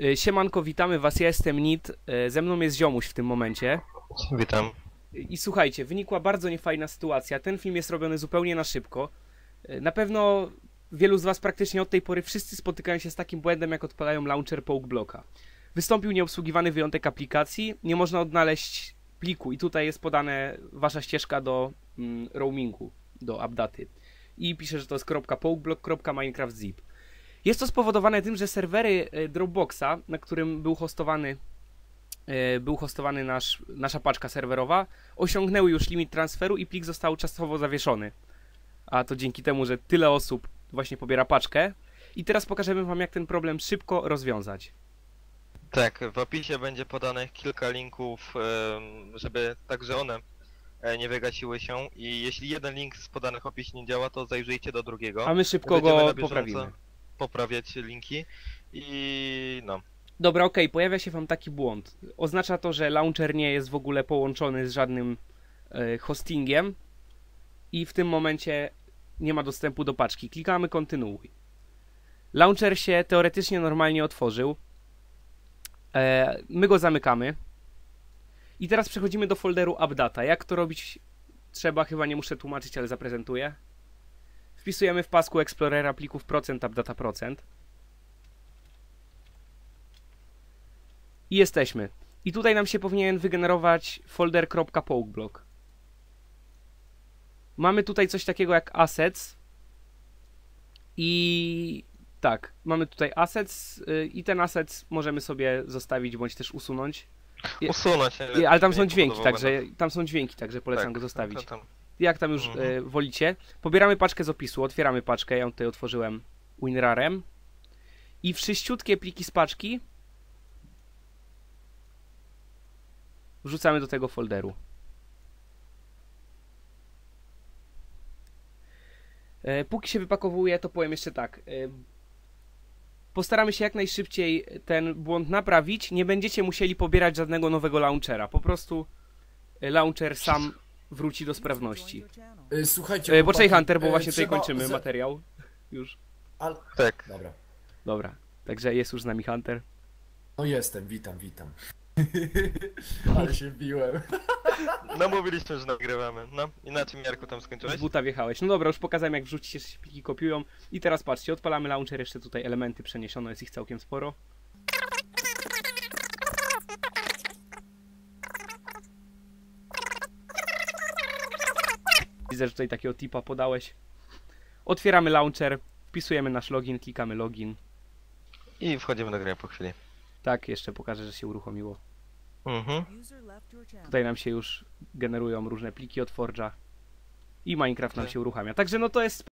Y, Siemanko, witamy was, ja jestem Nit, y, ze mną jest Ziomuś w tym momencie. Witam. I słuchajcie, wynikła bardzo niefajna sytuacja, ten film jest robiony zupełnie na szybko. Y, Na pewno wielu z was praktycznie od tej pory wszyscy spotykają się z takim błędem, jak odpalają launcher Pokeblocka. Wystąpił nieobsługiwany wyjątek aplikacji, nie można odnaleźć pliku i tutaj jest podane wasza ścieżka do mm, roamingu, do updaty. I pisze, że to jest .pokeblock.minecraft.zip. Jest to spowodowane tym, że serwery e, Dropboxa, na którym był hostowany, e, był hostowany nasz, nasza paczka serwerowa, osiągnęły już limit transferu i plik został czasowo zawieszony. A to dzięki temu, że tyle osób właśnie pobiera paczkę. I teraz pokażemy wam, jak ten problem szybko rozwiązać. Tak, w opisie będzie podanych kilka linków, żeby także one e, nie wygasiły się i jeśli jeden link z podanych w opisie nie działa, to zajrzyjcie do drugiego. A my szybko go poprawimy. Poprawiać linki i no. Dobra, okej, pojawia się wam taki błąd. Oznacza to, że launcher nie jest w ogóle połączony z żadnym e, hostingiem i w tym momencie nie ma dostępu do paczki. Klikamy kontynuuj. Launcher się teoretycznie normalnie otworzył. E, my go zamykamy. I teraz przechodzimy do folderu AppData. Jak to robić trzeba, chyba nie muszę tłumaczyć, ale zaprezentuję. Wpisujemy w pasku Explorera plików procent AppData procent. I jesteśmy. I tutaj nam się powinien wygenerować folder .pokeblock. Mamy tutaj coś takiego jak assets. I tak, mamy tutaj assets y, i ten assets możemy sobie zostawić bądź też usunąć. Usunąć. Ale tam są dźwięki, także tam są dźwięki, także polecam Tak, go zostawić. tam. Jak tam już Mhm. e, wolicie. Pobieramy paczkę z opisu, otwieramy paczkę, ja ją tutaj otworzyłem WinRarem. I wszyściutkie pliki z paczki wrzucamy do tego folderu. E, Póki się wypakowuje, to powiem jeszcze tak. e, Postaramy się jak najszybciej ten błąd naprawić. Nie będziecie musieli pobierać żadnego nowego launchera. Po prostu e, launcher sam wróci do sprawności. Y, Słuchajcie. E, Poczekaj chłopaki, Hunter, bo y, właśnie tutaj trzeba kończymy materiał. Już. Al... Tak. Dobra. Dobra. Także jest już z nami Hunter. No jestem, witam, witam. Ale się biłem. No mówiliśmy, że nagrywamy. No, inaczej Jarku tam Z skończyłeś? buta wjechałeś. No dobra, już pokazałem jak wrzucić się, że pliki kopiują. I teraz patrzcie, odpalamy launcher, jeszcze tutaj elementy przeniesiono, jest ich całkiem sporo. Widzę, że tutaj takiego tipa podałeś. Otwieramy launcher, wpisujemy nasz login, klikamy login. I wchodzimy do gry po chwili. Tak, jeszcze pokażę, że się uruchomiło. Mhm. Tutaj nam się już generują różne pliki od Forge'a. I Minecraft nam Tak. się uruchamia. Także no to jest